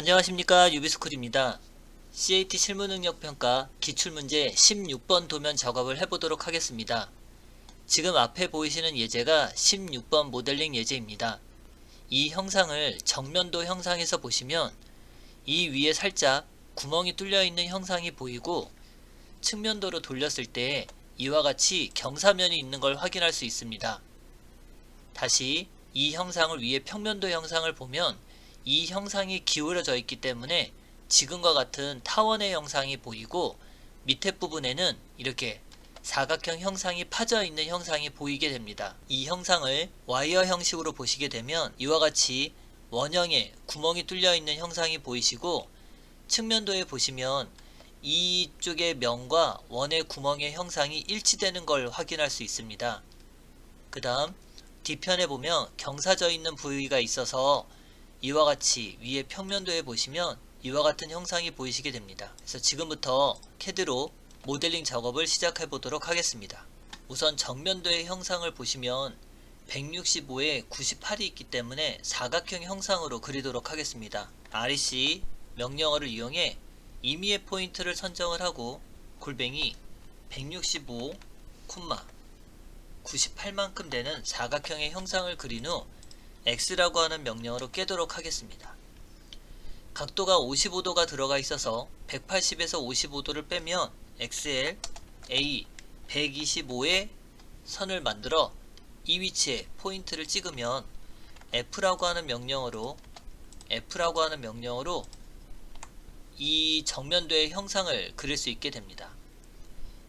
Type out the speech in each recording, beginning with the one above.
안녕하십니까 유비스쿨입니다. CAT 실무능력평가 기출문제 16번 도면 작업을 해보도록 하겠습니다. 지금 앞에 보이시는 예제가 16번 모델링 예제입니다. 이 형상을 정면도 형상에서 보시면 이 위에 살짝 구멍이 뚫려 있는 형상이 보이고 측면도로 돌렸을 때 이와 같이 경사면이 있는 걸 확인할 수 있습니다. 다시 이 형상을 위에 평면도 형상을 보면 이 형상이 기울어져 있기 때문에 지금과 같은 타원의 형상이 보이고 밑에 부분에는 이렇게 사각형 형상이 파져 있는 형상이 보이게 됩니다. 이 형상을 와이어 형식으로 보시게 되면 이와 같이 원형에 구멍이 뚫려 있는 형상이 보이시고 측면도에 보시면 이쪽의 면과 원의 구멍의 형상이 일치되는 걸 확인할 수 있습니다. 그 다음 뒤편에 보면 경사져 있는 부위가 있어서 이와 같이 위에 평면도에 보시면 이와 같은 형상이 보이시게 됩니다. 그래서 지금부터 캐드로 모델링 작업을 시작해 보도록 하겠습니다. 우선 정면도의 형상을 보시면 165에 98이 있기 때문에 사각형 형상으로 그리도록 하겠습니다. REC 명령어를 이용해 임의의 포인트를 선정을 하고 골뱅이 165, 98만큼 되는 사각형의 형상을 그린 후 x라고 하는 명령어로 깨도록 하겠습니다. 각도가 55도가 들어가 있어서 180에서 55도를 빼면 xl, a 125의 선을 만들어 이 위치에 포인트를 찍으면 f라고 하는 명령어로 f라고 하는 명령어로 이 정면도의 형상을 그릴 수 있게 됩니다.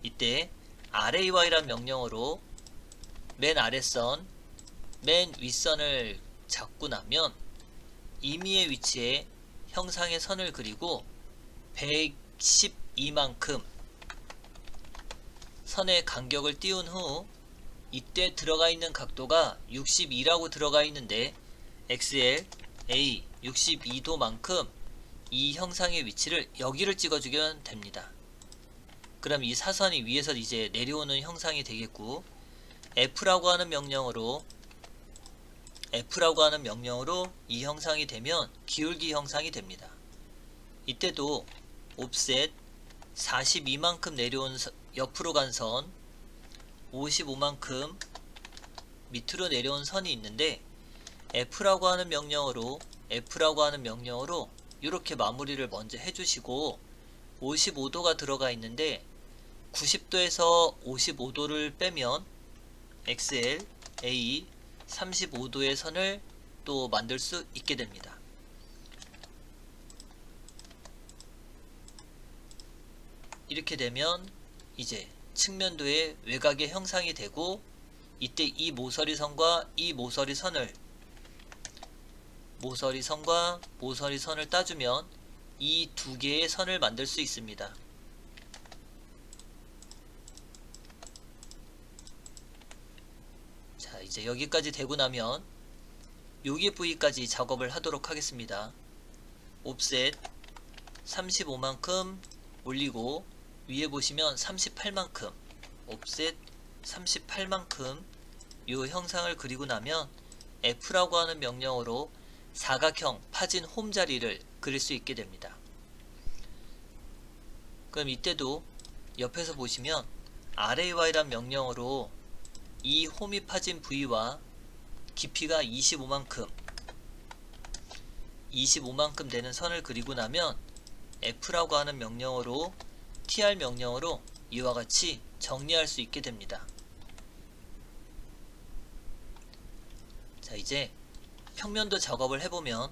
이때 RAY란 명령어로 맨 아랫선, 맨 윗선을 잡고 나면 임의의 위치에 형상의 선을 그리고 112만큼 선의 간격을 띄운 후 이때 들어가 있는 각도가 62라고 들어가 있는데 XL, A 62도만큼 이 형상의 위치를 여기를 찍어주면 됩니다. 그럼 이 사선이 위에서 이제 내려오는 형상이 되겠고 F라고 하는 명령어로 F라고 하는 명령어로 이 형상이 되면 기울기 형상이 됩니다. 이때도 옵셋 42만큼 내려온 서- 옆으로 간 선, 55만큼 밑으로 내려온 선이 있는데 F라고 하는 명령어로 F라고 하는 명령어로 이렇게 마무리를 먼저 해주시고 55도가 들어가 있는데 90도에서 55도를 빼면 XL, A 35도의 선을 또 만들 수 있게 됩니다. 이렇게 되면 이제 측면도의 외곽의 형상이 되고 이때 이 모서리 선과 이 모서리 선을 모서리 선과 모서리 선을 따주면 이 두 개의 선을 만들 수 있습니다. 자 이제 여기까지 되고 나면 여기 부위까지 작업을 하도록 하겠습니다. 옵셋 35만큼 올리고 위에 보시면 38만큼 옵셋 38만큼 이 형상을 그리고 나면 F라고 하는 명령어로 사각형 파진 홈 자리를 그릴 수 있게 됩니다. 그럼 이때도 옆에서 보시면 RAY란 명령어로 이 홈이 파진 부위와 깊이가 25만큼 25만큼 되는 선을 그리고 나면 F라고 하는 명령어로 TR 명령어로 이와 같이 정리할 수 있게 됩니다. 자 이제 평면도 작업을 해보면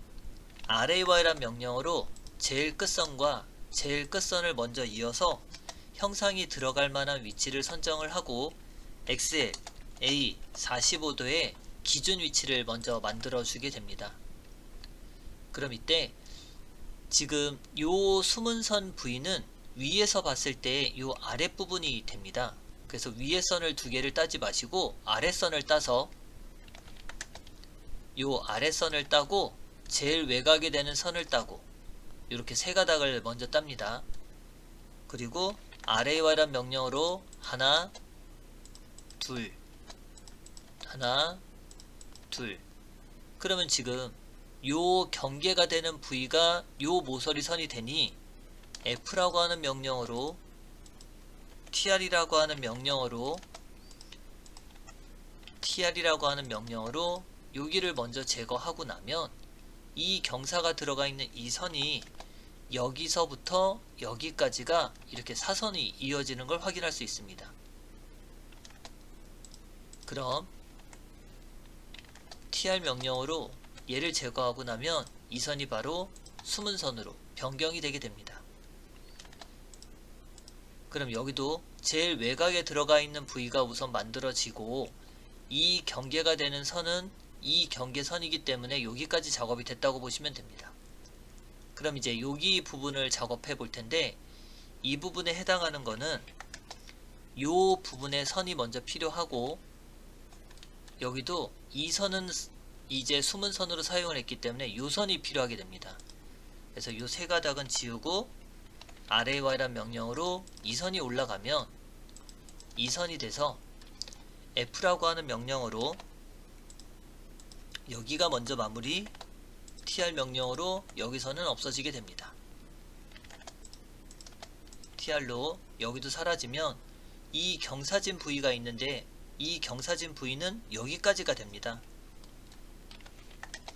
RAY란 명령어로 제일 끝선과 제일 끝선을 먼저 이어서 형상이 들어갈 만한 위치를 선정을 하고 XL, A 45도의 기준 위치를 먼저 만들어 주게 됩니다. 그럼 이때 지금 요 숨은 선 부위는 위에서 봤을 때 요 아랫부분이 됩니다. 그래서 위에 선을 두 개를 따지 마시고 아랫선을 따서 요 아랫선을 따고 제일 외곽에 되는 선을 따고 이렇게 세 가닥을 먼저 땁니다. 그리고 RAY란 명령어로 하나, 둘, 하나, 둘. 그러면 지금 요 경계가 되는 부위가 요 모서리 선이 되니 F라고 하는 명령어로 TR이라고 하는 명령어로 TR이라고 하는 명령어로 여기를 먼저 제거하고 나면 이 경사가 들어가 있는 이 선이 여기서부터 여기까지가 이렇게 사선이 이어지는 걸 확인할 수 있습니다. 그럼 TR 명령어로 얘를 제거하고 나면 이 선이 바로 숨은 선으로 변경이 되게 됩니다. 그럼 여기도 제일 외곽에 들어가 있는 부위가 우선 만들어지고 이 경계가 되는 선은 이 경계선이기 때문에 여기까지 작업이 됐다고 보시면 됩니다. 그럼 이제 여기 부분을 작업해 볼 텐데 이 부분에 해당하는 거는 요 부분의 선이 먼저 필요하고 여기도 이 선은 이제 숨은 선으로 사용을 했기 때문에 요 선이 필요하게 됩니다. 그래서 요 세 가닥은 지우고 RAY란 명령으로 이 선이 올라가면 이 선이 돼서 F라고 하는 명령어로 여기가 먼저 마무리 TR 명령어로 여기서는 없어지게 됩니다. TR로 여기도 사라지면 이 경사진 부위가 있는데 이 경사진 부위는 여기까지가 됩니다.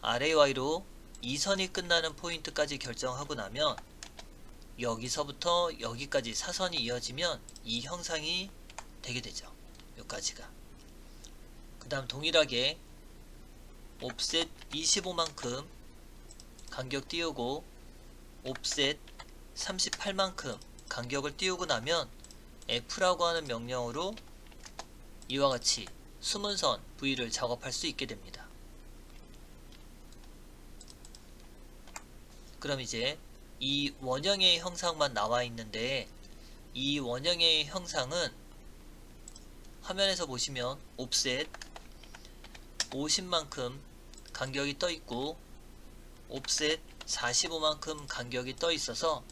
RAY로 이 선이 끝나는 포인트까지 결정하고 나면 여기서부터 여기까지 사선이 이어지면 이 형상이 되게 되죠. 여기까지가. 그 다음 동일하게 옵셋 25만큼 간격 띄우고 옵셋 38만큼 간격을 띄우고 나면 F라고 하는 명령어로 이와 같이 숨은 선 V를 작업할 수 있게 됩니다. 그럼 이제 이 원형의 형상만 나와 있는데 이 원형의 형상은 화면에서 보시면 옵셋 50만큼 간격이 떠 있고 옵셋 45만큼 간격이 떠 있어서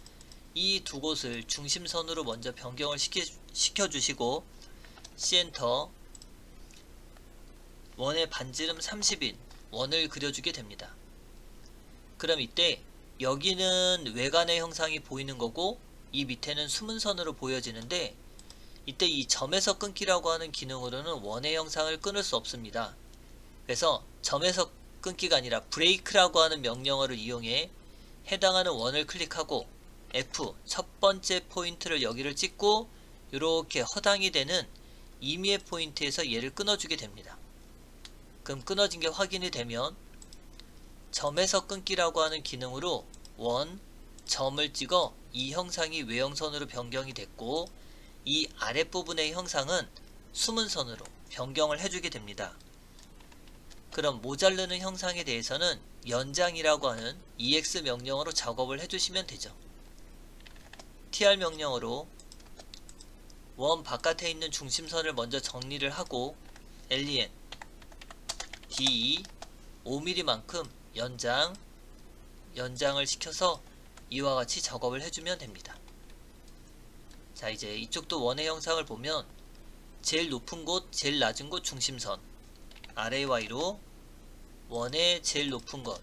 이 두 곳을 중심선으로 먼저 변경을 시켜, 시켜주시고 C엔터 원의 반지름 30인 원을 그려주게 됩니다. 그럼 이때 여기는 외관의 형상이 보이는 거고 이 밑에는 숨은 선으로 보여지는데 이때 이 점에서 끊기라고 하는 기능으로는 원의 형상을 끊을 수 없습니다. 그래서 점에서 끊기가 아니라 브레이크라고 하는 명령어를 이용해 해당하는 원을 클릭하고 F 첫 번째 포인트를 여기를 찍고 이렇게 허당이 되는 임의의 포인트에서 얘를 끊어주게 됩니다. 그럼 끊어진 게 확인이 되면 점에서 끊기라고 하는 기능으로 원, 점을 찍어 이 형상이 외형선으로 변경이 됐고 이 아랫부분의 형상은 숨은 선으로 변경을 해주게 됩니다. 그럼 모자르는 형상에 대해서는 연장이라고 하는 EX 명령어로 작업을 해주시면 되죠. TR 명령어로 원 바깥에 있는 중심선을 먼저 정리를 하고 LEN D 5mm만큼 연장 연장을 시켜서 이와 같이 작업을 해주면 됩니다. 자 이제 이쪽도 원의 형상을 보면 제일 높은 곳, 제일 낮은 곳 중심선 RAY로 원의 제일 높은 곳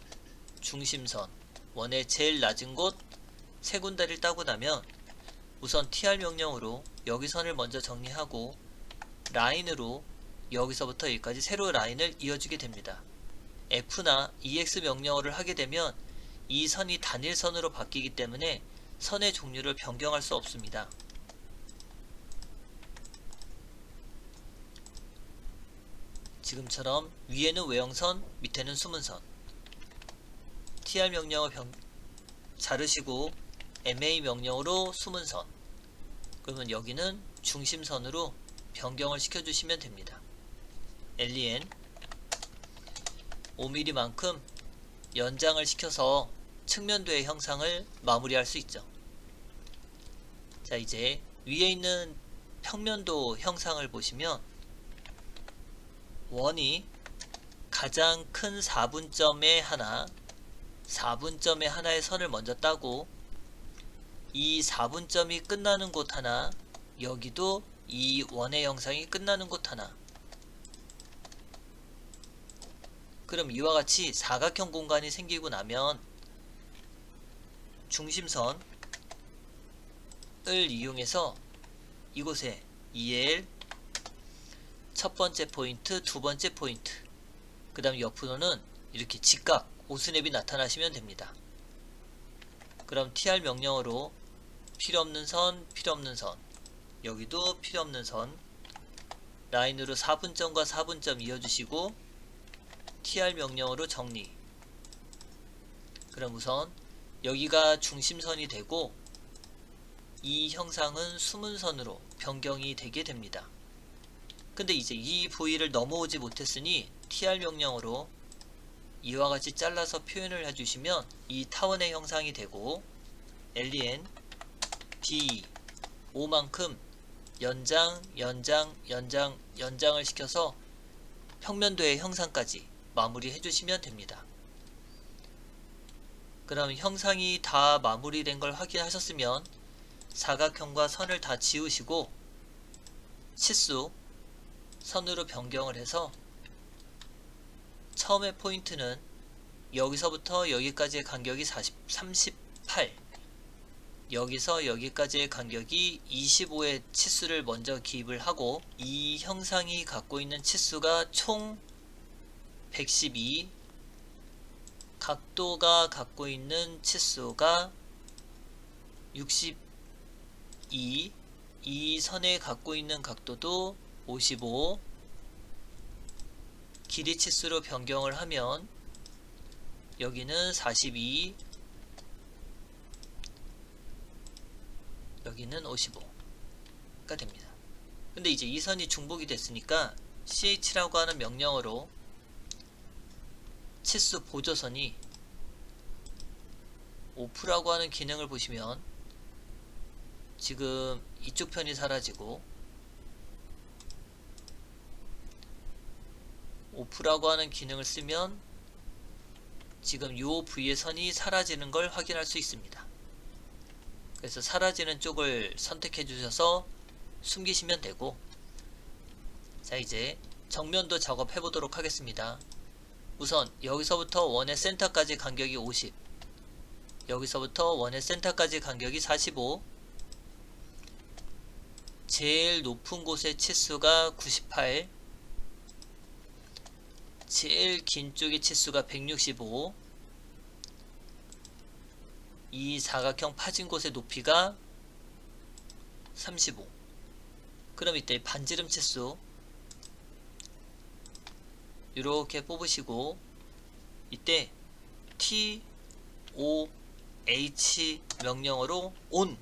중심선 원의 제일 낮은 곳 세 군데를 따고 나면 우선 TR 명령으로 여기 선을 먼저 정리하고 라인으로 여기서부터 여기까지 세로 라인을 이어주게 됩니다. F나 EX 명령어를 하게 되면 이 선이 단일선으로 바뀌기 때문에 선의 종류를 변경할 수 없습니다. 지금처럼 위에는 외형선, 밑에는 숨은 선. TR 명령어 변, 자르시고 MA 명령으로 숨은 선. 그러면 여기는 중심선으로 변경을 시켜주시면 됩니다. LEN 5mm만큼 연장을 시켜서 측면도의 형상을 마무리할 수 있죠. 자 이제 위에 있는 평면도 형상을 보시면 원이 가장 큰 4분점에 하나 4분점에 하나의 선을 먼저 따고 이 4분점이 끝나는 곳 하나 여기도 이 원의 형상이 끝나는 곳 하나 그럼 이와 같이 사각형 공간이 생기고 나면 중심선을 이용해서 이곳에 EL 첫 번째 포인트, 두 번째 포인트 그 다음 옆으로는 이렇게 직각 오스냅이 나타나시면 됩니다. 그럼 TR 명령어로 필요 없는 선, 필요 없는 선. 여기도 필요 없는 선. 라인으로 4분점과 4분점 이어주시고 TR 명령어로 정리. 그럼 우선 여기가 중심선이 되고 이 형상은 숨은 선으로 변경이 되게 됩니다. 근데 이제 이 부위를 넘어오지 못했으니 TR 명령어로 이와 같이 잘라서 표현을 해주시면 이 타원의 형상이 되고 D 5만큼 연장, 연장, 연장, 연장을 시켜서 평면도의 형상까지 마무리 해 주시면 됩니다. 그럼 형상이 다 마무리된 걸 확인하셨으면 사각형과 선을 다 지우시고 치수 선으로 변경을 해서 처음에 포인트는 여기서부터 여기까지의 간격이 40, 38 여기서 여기까지의 간격이 25의 치수를 먼저 기입을 하고 이 형상이 갖고 있는 치수가 총 112 각도가 갖고 있는 치수가 62 이 선에 갖고 있는 각도도 55 길이 치수로 변경을 하면 여기는 42 여기는 55가 됩니다. 근데 이제 이 선이 중복이 됐으니까 ch라고 하는 명령어로 치수 보조선이 오프라고 하는 기능을 보시면 지금 이쪽 편이 사라지고 오프라고 하는 기능을 쓰면 지금 요 부위의 선이 사라지는 걸 확인할 수 있습니다. 그래서 사라지는 쪽을 선택해 주셔서 숨기시면 되고 자 이제 정면도 작업해 보도록 하겠습니다. 우선 여기서부터 원의 센터까지 간격이 50 여기서부터 원의 센터까지 간격이 45 제일 높은 곳의 치수가 98 제일 긴 쪽의 치수가 165 이 사각형 파진 곳의 높이가 35 그럼 이때 반지름 치수 이렇게 뽑으시고 이때 T O H 명령어로 ON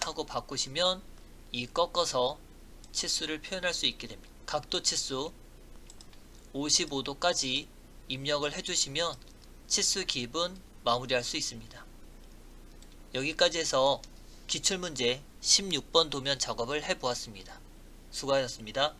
하고 바꾸시면 이 꺾어서 치수를 표현할 수 있게 됩니다. 각도 치수 55도까지 입력을 해주시면 치수 기입은 마무리할 수 있습니다. 여기까지 해서 기출문제 16번 도면 작업을 해보았습니다. 수고하셨습니다.